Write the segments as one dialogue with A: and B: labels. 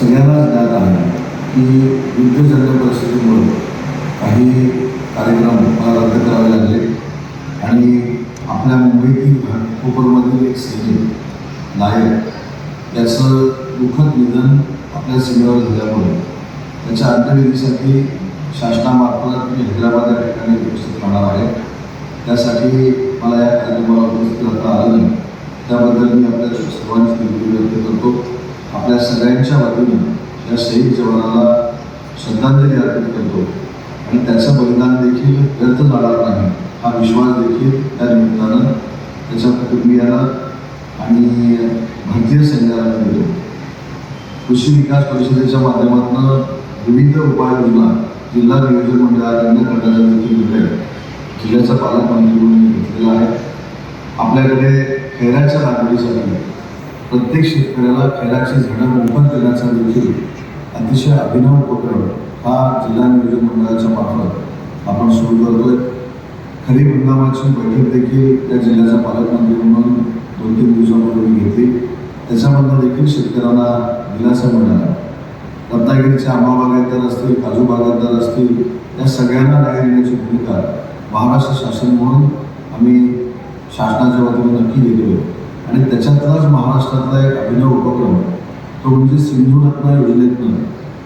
A: सगळ्यांनाच ज्ञात आहे की युद्धजन्य परिस्थितीमुळे काही कार्यक्रम मला रद्द करावे लागले. आणि आपल्या मुंबईतील घाटकोपरमधील एक सैनिक नायक याचं दुःखद निधन आपल्या सीमेवर झाल्यामुळे त्याच्या अंत्यविधीसाठी शासनामार्फत मी हैदराबाद या ठिकाणी उपस्थित राहणार आहे. त्यासाठी मला या कार्यक्रमाला उपस्थित राहता आलं नाही. त्याबद्दल मी आपल्या सर्वांची दिलगिरी व्यक्त करतो. आपल्या सगळ्यांच्या वतीनं या शहीद जवानाला श्रद्धांजली अर्पित करतो. आणि त्याचं बलिदान देखील व्यर्थ जाणार नाही हा विश्वास देखील त्या निमित्तानं त्याच्या कुटुंबियाला आणि भारतीय सैन्याला मिळतो कृषी विकास परिषदेच्या माध्यमातून विविध उपाययोजना जिल्हा नियोजन मंडळाकडनं करण्याचा देखील निर्णय जिल्ह्याचा पालकमंत्री म्हणून घेतलेला आहे. आपल्याकडे खैराच्या लागवडीसाठी प्रत्येक शेतकऱ्याला खैराची झाडं मोफत देण्याचा देखील अतिशय अभिनव उपक्रम हा जिल्हा नियोजन मंडळाच्या मार्फत आपण सुरू करतोय. खरीप हंगामाची बैठक देखील त्या जिल्ह्याचा पालकमंत्री म्हणून दोन तीन दिवसापूर्वी घेतली. त्याच्यामधनं देखील शेतकऱ्यांना दिलासा मिळाला. रत्नागिरीचे आंबा बागायतदार असतील काजू बागायतदार असतील या सगळ्यांना न्याय देण्याची भूमिका महाराष्ट्र शासन म्हणून आम्ही शासनाच्या वतीने नक्की घेतो आणि त्याच्यातलाच महाराष्ट्रातला एक अभिनव उपक्रम तो म्हणजे सिंधुरत्न योजनेतनं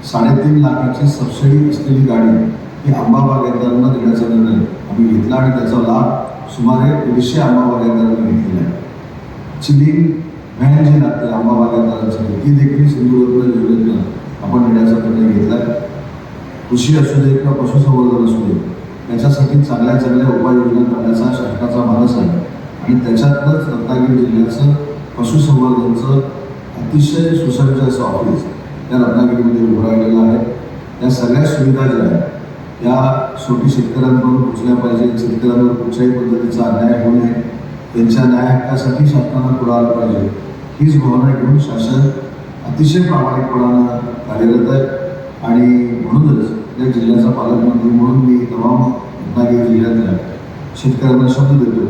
A: साडेतीन लाखाची सबसिडी असलेली गाडी ही आंबा बागायतदारांना देण्याचा निर्णय आम्ही घेतला आणि त्याचा लाभ सुमारे दीडशे आंबा बागायतदारांनी घेतलेला आहे. चिलिंग व्हॅन जी लागते आंबा बागायतदारांसाठी ती देखील सिंधुरत्न योजनेतनं आपण देण्याचा निर्णय घेतला आहे कृषी असू दे किंवा पशुसंवर्धन असू दे याच्यासाठी चांगल्या चांगल्या उपाययोजना करण्याचा शासनाचा मानस आहे. आणि त्याच्यातनंच रत्नागिरी जिल्ह्याचं पशुसंवर्धनचं अतिशय सुसज्ज असं ऑफिस या रत्नागिरीमध्ये उभं राहिलेलं आहे. या सगळ्या सुविधा ज्या आहेत या शेवटी शेतकऱ्यांकडून पोचल्या पाहिजेत शेतकऱ्यांवर कुठल्याही पद्धतीचा अन्याय होऊ नये. त्यांच्या न्याय हक्कासाठी शासनानं पुढं आलं पाहिजे. हीच भावना घेऊन शासन अतिशय प्रामाणिकपणानं कार्यरत आहे. आणि म्हणूनच या जिल्ह्याचा पालकमंत्री म्हणून मी तमाम रत्नागिरी जिल्ह्यातल्या शेतकऱ्यांना शब्द देतो.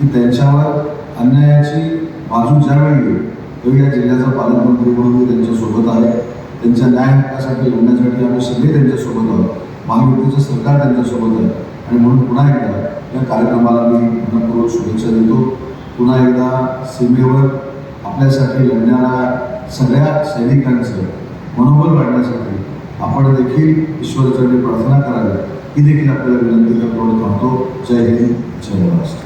A: की त्यांच्यावर अन्यायाची बाजू ज्यावेळी येईल या जिल्ह्याचा पालकमंत्री म्हणून त्यांच्यासोबत आहे. त्यांच्या न्याय हक्कासाठी लढण्यासाठी आम्ही सगळे त्यांच्यासोबत आहोत. महायुतीचं सरकार त्यांच्यासोबत आहे. आणि म्हणून पुन्हा एकदा या कार्यक्रमाला मी मनपूर्वक शुभेच्छा देतो. पुन्हा एकदा सीमेवर आपल्यासाठी लढणाऱ्या सगळ्या सैनिकांचं मनोबल वाढण्यासाठी आपण देखील ईश्वरचरणी प्रार्थना करावी. ही देखील आपल्याला विनंती करतो जय हिंद जय महाराष्ट्र.